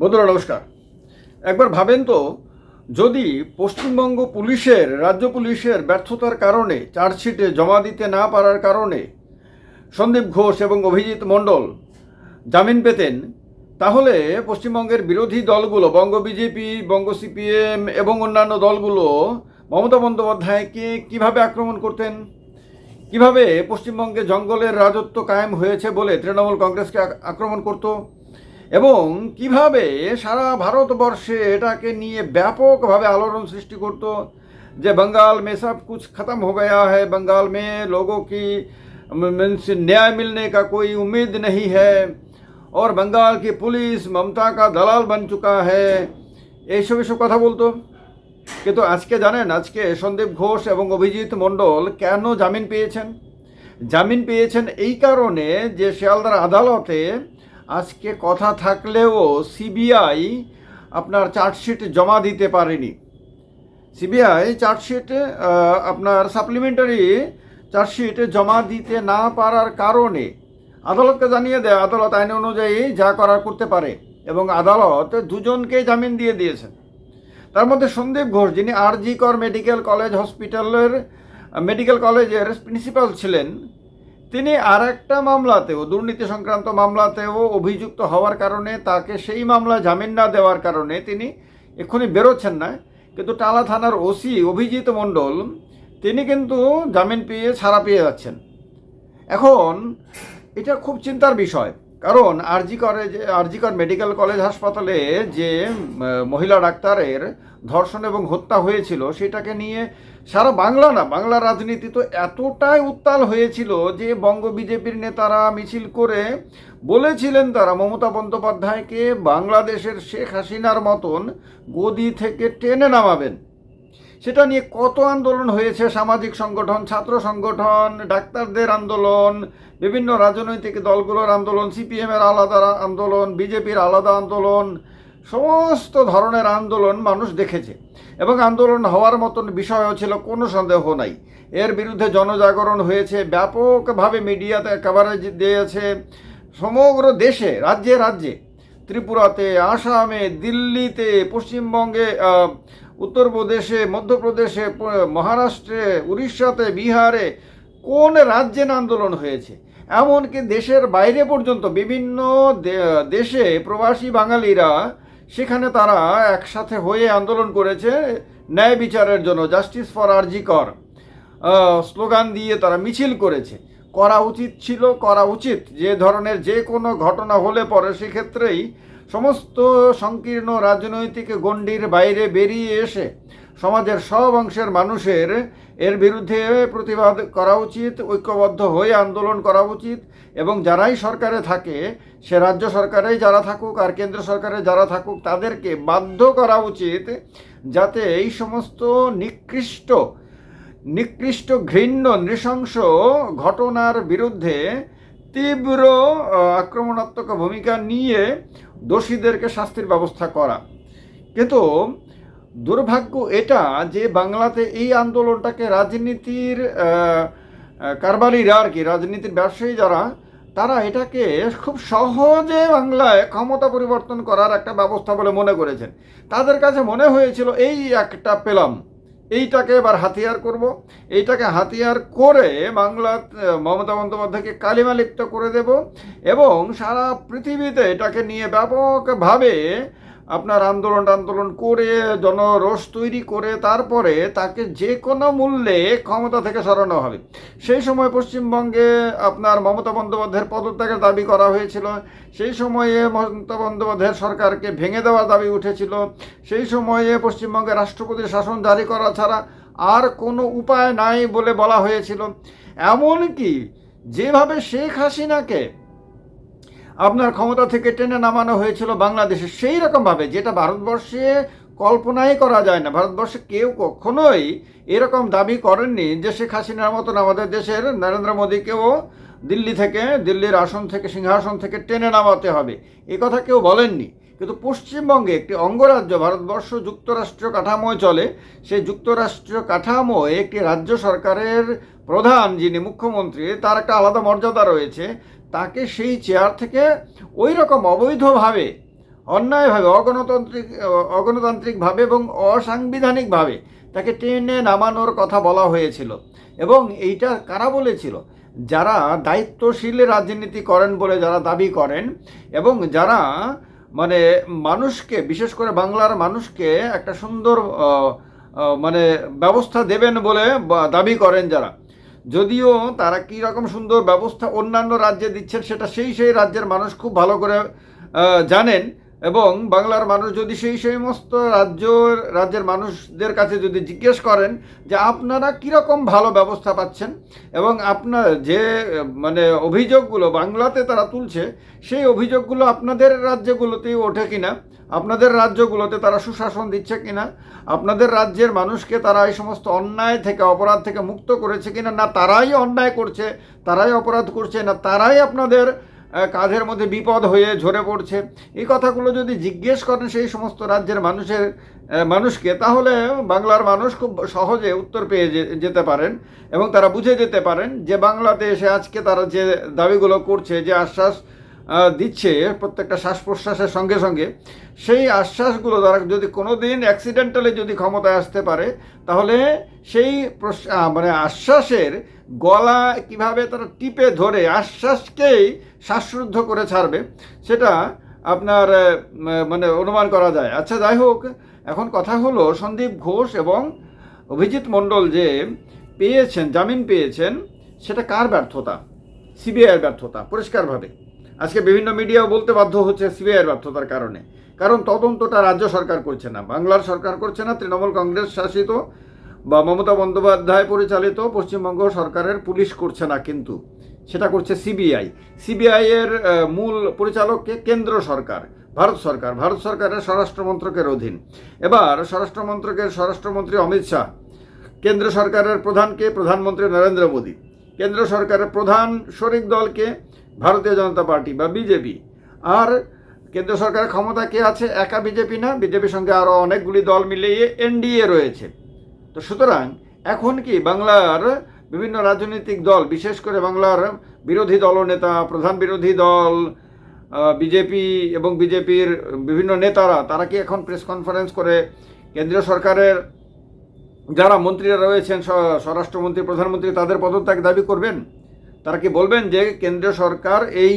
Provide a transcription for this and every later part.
বন্ধুরা, নমস্কার। একবার ভাবেন তো, যদি পশ্চিমবঙ্গ পুলিশের, রাজ্য পুলিশের ব্যর্থতার কারণে চার্জশিটে জমা দিতে না পারার কারণে সন্দীপ ঘোষ এবং অভিজিৎ মণ্ডল জামিন পেতেন, তাহলে পশ্চিমবঙ্গের বিরোধী দলগুলো, বঙ্গ বিজেপি, বঙ্গ সিপিএম এবং অন্যান্য দলগুলো মমতা বন্দ্যোপাধ্যায়কে কীভাবে আক্রমণ করতেন? কীভাবে পশ্চিমবঙ্গে জঙ্গলের রাজত্ব কায়েম হয়েছে বলে তৃণমূল কংগ্রেসকে আক্রমণ করত? এবং কিভাবে সারা ভারতবর্ষে এটাকে নিয়ে ব্যাপকভাবে আলোড়ন সৃষ্টি করত যে बंगाल में सब कुछ खत्म हो गया है बंगाल में लोगों की मीन्स न्याय मिलने का कोई उम्मीद नहीं है और बंगाल की पुलिस ममता का दलाल बन चुका है এইসব এসব কথা বলতো কিন্তু আজকে জানেন আজকে সন্দীপ ঘোষ এবং অভিজিৎ মণ্ডল কেন জামিন পেয়েছেন জামিন পেয়েছেন এই কারণে যে শিয়ালদার আদালতে আজকে কথা থাকলেও সিবিআই আপনার চার্জশিট জমা দিতে পারেনি। সিবিআই চার্জশিট আপনার সাপ্লিমেন্টারি চার্জশিট জমা দিতে না পারার কারণে আদালতকে জানিয়ে দেয়, আদালত আইন অনুযায়ী যা করার করতে পারে এবং আদালত দুজনকে জামিন দিয়ে দিয়েছেন। তার মধ্যে সন্দীপ ঘোষ, যিনি আরজি কর মেডিকেল কলেজ হসপিটালের, মেডিকেল কলেজের প্রিন্সিপাল ছিলেন তিনি আর একটা মামলাতেও, দুর্নীতি সংক্রান্ত মামলাতেও অভিযুক্ত হওয়ার কারণে, তাকে সেই মামলা জামিন না দেওয়ার কারণে তিনি এক্ষুনি বেরোচ্ছেন না। কিন্তু টালা থানার ওসি অভিজিৎ মণ্ডল, তিনি কিন্তু জামিন পেয়ে ছাড়া পেয়ে যাচ্ছেন। এখন, এটা খুব চিন্তার বিষয়। কারণ আরজি যে আরজিকর মেডিকেল কলেজ হাসপাতালে যে মহিলা ডাক্তারের ধর্ষণ এবং হত্যা হয়েছিল, সেটাকে নিয়ে সারা বাংলা না, বাংলা রাজনীতি তো এতটাই উত্তাল হয়েছিল যে, বঙ্গ বিজেপির নেতারা মিছিল করে বলেছিলেন তারা, মমতা বন্দ্যোপাধ্যায়কে বাংলাদেশের শেখ হাসিনার মতন গদি থেকে টেনে নামাবেন। সেটা নিয়ে কত আন্দোলন হয়েছে? সামাজিক সংগঠন, ছাত্র সংগঠন, ডাক্তারদের আন্দোলন, বিভিন্ন রাজনৈতিক দলগুলোর আন্দোলন, সিপিএমের আলাদা আন্দোলন, বিজেপির আলাদা আন্দোলন, সমস্ত ধরনের আন্দোলন মানুষ দেখেছে। এবং আন্দোলন হওয়ার মতন বিষয়ও ছিল, কোনো সন্দেহ নাই। এর বিরুদ্ধে জনজাগরণ হয়েছে, ব্যাপকভাবে মিডিয়াতে কভারেজ দিয়েছে সমগ্র দেশে, রাজ্যে রাজ্যে। ত্রিপুরাতে, আসামে, দিল্লিতে, পশ্চিমবঙ্গে উত্তরপ্রদেশে, মধ্যপ্রদেশে, মহারাষ্ট্রে, উড়িষ্যাতে, বিহারে কোন রাজ্যে না আন্দোলন হয়েছে? এমনকি দেশের বাইরে পর্যন্ত বিভিন্ন দেশে প্রবাসী বাঙালিরা সেখানে তারা একসাথে হয়ে আন্দোলন করেছে ন্যায় বিচারের জন্য জাস্টিস ফর আরজি কর। স্লোগান দিয়ে তারা মিছিল করেছে। করা উচিত ছিল, করা উচিত। যে ধরনের যে কোনো ঘটনা হলে পরে সেক্ষেত্রেই সমস্ত সংকীর্ণ রাজনৈতিক গণ্ডির বাইরে বেরিয়ে এসে সমাজের সব অংশের মানুষের এর বিরুদ্ধে প্রতিবাদ করা উচিত, ঐক্যবদ্ধ হয়ে আন্দোলন করা উচিত এবং যারাই সরকারে থাকে, সে রাজ্য সরকারেই যারা থাকুক আর কেন্দ্র সরকারে যারা থাকুক, তাদেরকে বাধ্য করা উচিত যাতে এই সমস্ত নিকৃষ্ট নিকৃষ্ট ঘৃণ্য, নৃশংস ঘটনার বিরুদ্ধে তীব্র আক্রমণাত্মক ভূমিকা নিয়ে দোষীদেরকে শাস্তির ব্যবস্থা করা। কিন্তু দুর্ভাগ্য এটা যে বাংলাতে এই আন্দোলনটাকে রাজনীতির কারবারিরা আর কি, রাজনীতির ব্যবসায়ী যারা, তারা এটাকে খুব সহজে বাংলায় ক্ষমতা পরিবর্তন করার একটা ব্যবস্থা বলে মনে করেছেন। তাদের কাছে মনে হয়েছিল, এই একটা পেলাম। এইটাকে এবার হাতিয়ার করব। এইটাকে হাতিয়ার করে বাংলা মমতা বন্দ্যোপাধ্যায়কে কালিমালিপ্ত করে দেব এবং সারা পৃথিবীতে এটাকে নিয়ে ব্যাপকভাবে আপনার আন্দোলন আন্দোলন করে, জনরোষ তৈরি করে, তারপরে তাকে যে কোনো মূল্যে ক্ষমতা থেকে সরানো হবে। সেই সময় পশ্চিমবঙ্গে আপনার মমতা বন্দ্যোপাধ্যায়ের পদত্যাগের দাবি করা হয়েছিল। সেই সময়ে মমতা বন্দ্যোপাধ্যায়ের সরকারকে ভেঙে দেওয়ার দাবি উঠেছিল। সেই সময়ে পশ্চিমবঙ্গে রাষ্ট্রপতির শাসন জারি করা ছাড়া আর কোনো উপায় নাই বলে বলা হয়েছিল। এমনকি যেভাবে শেখ হাসিনাকে আপনার ক্ষমতা থেকে টেনে নামানো হয়েছিল বাংলাদেশে সেই রকমভাবে, যেটা ভারতবর্ষে কল্পনাই করা যায় না। ভারতবর্ষে কেউ কখনোই এরকম দাবি করেননি যে শেখ হাসিনার মতন আমাদের দেশের নরেন্দ্র মোদীকেও দিল্লি থেকে, দিল্লির আসন থেকে, সিংহাসন থেকে টেনে নামাতে হবে। এ কথা কেউ বলেননি। কিন্তু পশ্চিমবঙ্গে একটি অঙ্গরাজ্য ভারতবর্ষ যুক্তরাষ্ট্র কাঠামোয় চলে। সেই যুক্তরাষ্ট্রীয় কাঠামোয় একটি রাজ্য সরকারের প্রধান যিনি মুখ্যমন্ত্রী, তার একটা আলাদা মর্যাদা রয়েছে। তাকে সেই চেয়ার থেকে ওই রকম অবৈধভাবে, অন্যায়ভাবে, অগণতান্ত্রিক, অগণতান্ত্রিকভাবে এবং অসাংবিধানিকভাবে তাকে টেনে নামানোর কথা বলা হয়েছিল। এবং এইটা কারা বলেছিল? যারা দায়িত্বশীল রাজনীতি করেন বলে যারা দাবি করেন এবং যারা মানে মানুষকে, বিশেষ করে বাংলার মানুষকে একটা সুন্দর মানে ব্যবস্থা দেবেন বলে দাবি করেন যারা যদিও তারা কী রকম সুন্দর ব্যবস্থা অন্যান্য রাজ্যে দিচ্ছেন, সেটা সেই সেই রাজ্যের মানুষ খুব ভালো করে জানেন। এবং বাংলার মানুষ যদি সেই সমস্ত রাজ্য রাজ্যের মানুষদের কাছে যদি জিজ্ঞেস করেন যে আপনারা কীরকম ভালো ব্যবস্থা পাচ্ছেন, এবং আপনার যে মানে অভিযোগগুলো বাংলাতে তারা তুলছে, সেই অভিযোগগুলো আপনাদের রাজ্যগুলোতেই ওঠে কিনা আপনাদের রাজ্যগুলোতে তারা সুশাসন দিচ্ছে কিনা? আপনাদের রাজ্যের মানুষকে তারা এই সমস্ত অন্যায় থেকে, অপরাধ থেকে মুক্ত করেছে কিনা? না, তারাই অন্যায় করছে, তারাই অপরাধ করছে, না, তারাই আপনাদের কাঁধের মধ্যে বিপদ হয়ে ঝরে পড়ছে? এই কথাগুলো যদি জিজ্ঞেস করেন সেই সমস্ত রাজ্যের মানুষের মানুষকে, তাহলে বাংলার মানুষ খুব সহজে উত্তর পেয়ে যেতে পারেন এবং তারা বুঝে যেতে পারেন যে বাংলাতে এসে আজকে তারা যে দাবিগুলো করছে, যে আশ্বাস দিচ্ছে প্রত্যেকটা শ্বাস প্রশ্বাসের সঙ্গে সঙ্গে। সেই আশ্বাসগুলো তারা যদি কোনো দিন অ্যাক্সিডেন্টালি যদি ক্ষমতায় আসতে পারে, তাহলে সেই মানে আশ্বাসের গলা কীভাবে তারা টিপে ধরে আশ্বাসকেই শ্বাসরুদ্ধ করে ছাড়বে, সেটা আপনার মানে অনুমান করা যায়। আচ্ছা যাই হোক, এখন কথা হলো সন্দীপ ঘোষ এবং অভিজিৎ মণ্ডল যে পেয়েছেন, জামিন পেয়েছেন, সেটা কার ব্যর্থতা? সিবিআইয়ের ব্যর্থতা, পরিষ্কারভাবে। আজকে বিভিন্ন মিডিয়াও বলতে বাধ্য হচ্ছে সিবিআইয়ের ব্যর্থতার কারণে। কারণ তদন্তটা রাজ্য সরকার করছে না, বাংলার সরকার করছে না, তৃণমূল কংগ্রেস শাসিত বা মমতা বন্দ্যোপাধ্যায় পরিচালিত পশ্চিমবঙ্গ সরকারের পুলিশ করছে না কিন্তু, সেটা করছে সিবিআই সিবিআইয়ের মূল পরিচালককে কেন্দ্র সরকার, ভারত সরকার। ভারত সরকারের স্বরাষ্ট্র মন্ত্রকের অধীন। এবার স্বরাষ্ট্র মন্ত্রকের স্বরাষ্ট্রমন্ত্রী অমিত শাহ, কেন্দ্র সরকারের প্রধানকে প্রধানমন্ত্রী নরেন্দ্র মোদী, কেন্দ্র সরকারের প্রধান শরিক দলকে ভারতীয় জনতা পার্টি বা বিজেপি। আর কেন্দ্র সরকারের ক্ষমতা কে আছে? একা বিজেপি না। বিজেপির সঙ্গে আরও অনেকগুলি দল মিলিয়ে এনডিএ রয়েছে। তো সুতরাং এখন কি বাংলার বিভিন্ন রাজনৈতিক দল, বিশেষ করে বাংলার বিরোধী দলনেতা, প্রধান বিরোধী দল বিজেপি এবং বিজেপির বিভিন্ন নেতারা, তারা কি এখন প্রেস কনফারেন্স করে কেন্দ্রীয় সরকারের যারা মন্ত্রীরা রয়েছেন স্বরাষ্ট্রমন্ত্রী, প্রধানমন্ত্রী, তাদের পদত্যাগ দাবি করবেন? তারা কি বলবেন যে কেন্দ্রীয় সরকার এই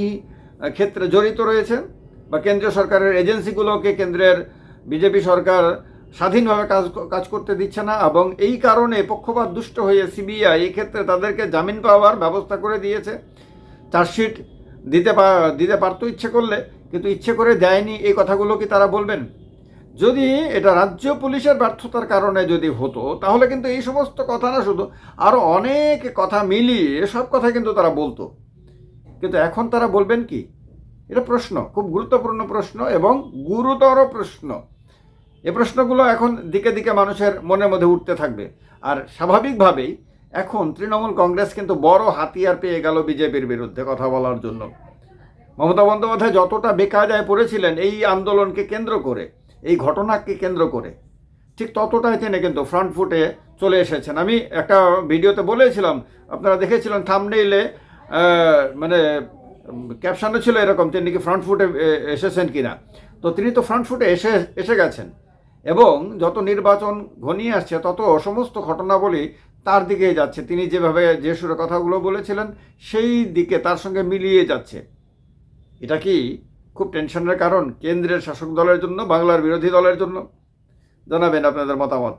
ক্ষেত্রে জড়িত রয়েছে? বা কেন্দ্রীয় সরকারের এজেন্সিগুলোকে কেন্দ্রের বিজেপি সরকার স্বাধীনভাবে কাজ কাজ করতে দিচ্ছে না এবং এই কারণে পক্ষপাত দুষ্ট হয়ে সিবিআই এই ক্ষেত্রে তাদেরকে জামিন পাওয়ার ব্যবস্থা করে দিয়েছে। চার্জশিট দিতে দিতে পারতো ইচ্ছে করলে, কিন্তু ইচ্ছে করে দেয়নি। এই কথাগুলো কি তারা বলবেন? যদি এটা রাজ্য পুলিশের ব্যর্থতার কারণে যদি হতো, তাহলে কিন্তু এই সমস্ত কথা না শুধু আরও অনেক কথা মিলিয়ে সব কথা কিন্তু তারা বলতো। কিন্তু এখন তারা বলবেন কি? এটা প্রশ্ন, খুব গুরুত্বপূর্ণ প্রশ্ন এবং গুরুতর প্রশ্ন। এ প্রশ্নগুলো এখন দিকে দিকে মানুষের মনের মধ্যে উঠতে থাকবে। আর স্বাভাবিকভাবেই এখন তৃণমূল কংগ্রেস কিন্তু বড় হাতিয়ার পেয়ে গেল বিজেপির বিরুদ্ধে কথা বলার জন্য। মমতা বন্দ্যোপাধ্যায় যতটা বেকায়দায় পড়েছিলেন এই আন্দোলনকে কেন্দ্র করে এই ঘটনাকে কেন্দ্র করে। ঠিক ততটাই তিনি কিন্তু ফ্রন্ট ফুটে চলে এসেছেন। আমি একটা ভিডিওতে বলেছিলাম, আপনারা দেখেছিলেন থামনেইলে মানে ক্যাপশনে ছিল এরকম, তিনি কি ফ্রন্ট ফুটে এসেছেন কি না তো তিনি তো ফ্রন্ট ফুটে এসে এসে গেছেন। এবং যত নির্বাচন ঘনিয়ে আসছে, তত সমস্ত ঘটনাবলী তার দিকেই যাচ্ছে। তিনি যেভাবে যে সুরে কথাগুলো বলেছিলেন, সেই দিকে তার সঙ্গে মিলিয়ে যাচ্ছে। এটা কি খুব টেনশনের কারণ কেন্দ্রের শাসক দলের জন্য, বাংলার বিরোধী দলের জন্য। জানাবেন আপনাদের মতামত।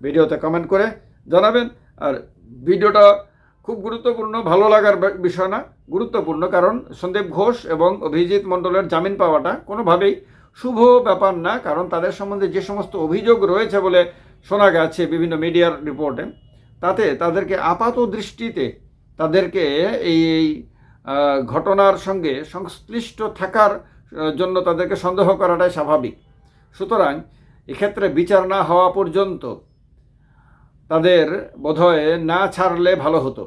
ভিডিওতে কমেন্ট করে জানাবেন। আর ভিডিওটা খুব গুরুত্বপূর্ণ, ভালো লাগার বিষয় না, গুরুত্বপূর্ণ কারণ সন্দীপ ঘোষ এবং অভিজিৎ মণ্ডলের জামিন পাওয়াটা কোনোভাবেই শুভ ব্যাপার না, কারণ তাদের সম্বন্ধে যে সমস্ত অভিযোগ রয়েছে বলে শোনা গেছে বিভিন্ন মিডিয়ার রিপোর্টে, তাতে তাদেরকে আপাত দৃষ্টিতে তাদেরকে এই ঘটনার সঙ্গে সংশ্লিষ্ট থাকার জন্য তাদেরকে সন্দেহ করাটাই স্বাভাবিক। সুতরাং এক্ষেত্রে বিচার না হওয়া পর্যন্ত তাদের বোধহয় না ছাড়লে ভালো হতো।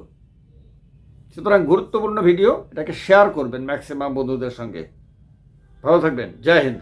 সুতরাং গুরুত্বপূর্ণ ভিডিও, এটাকে শেয়ার করবেন ম্যাক্সিমাম বন্ধুদের সঙ্গে। ভালো থাকবেন। জয় হিন্দ।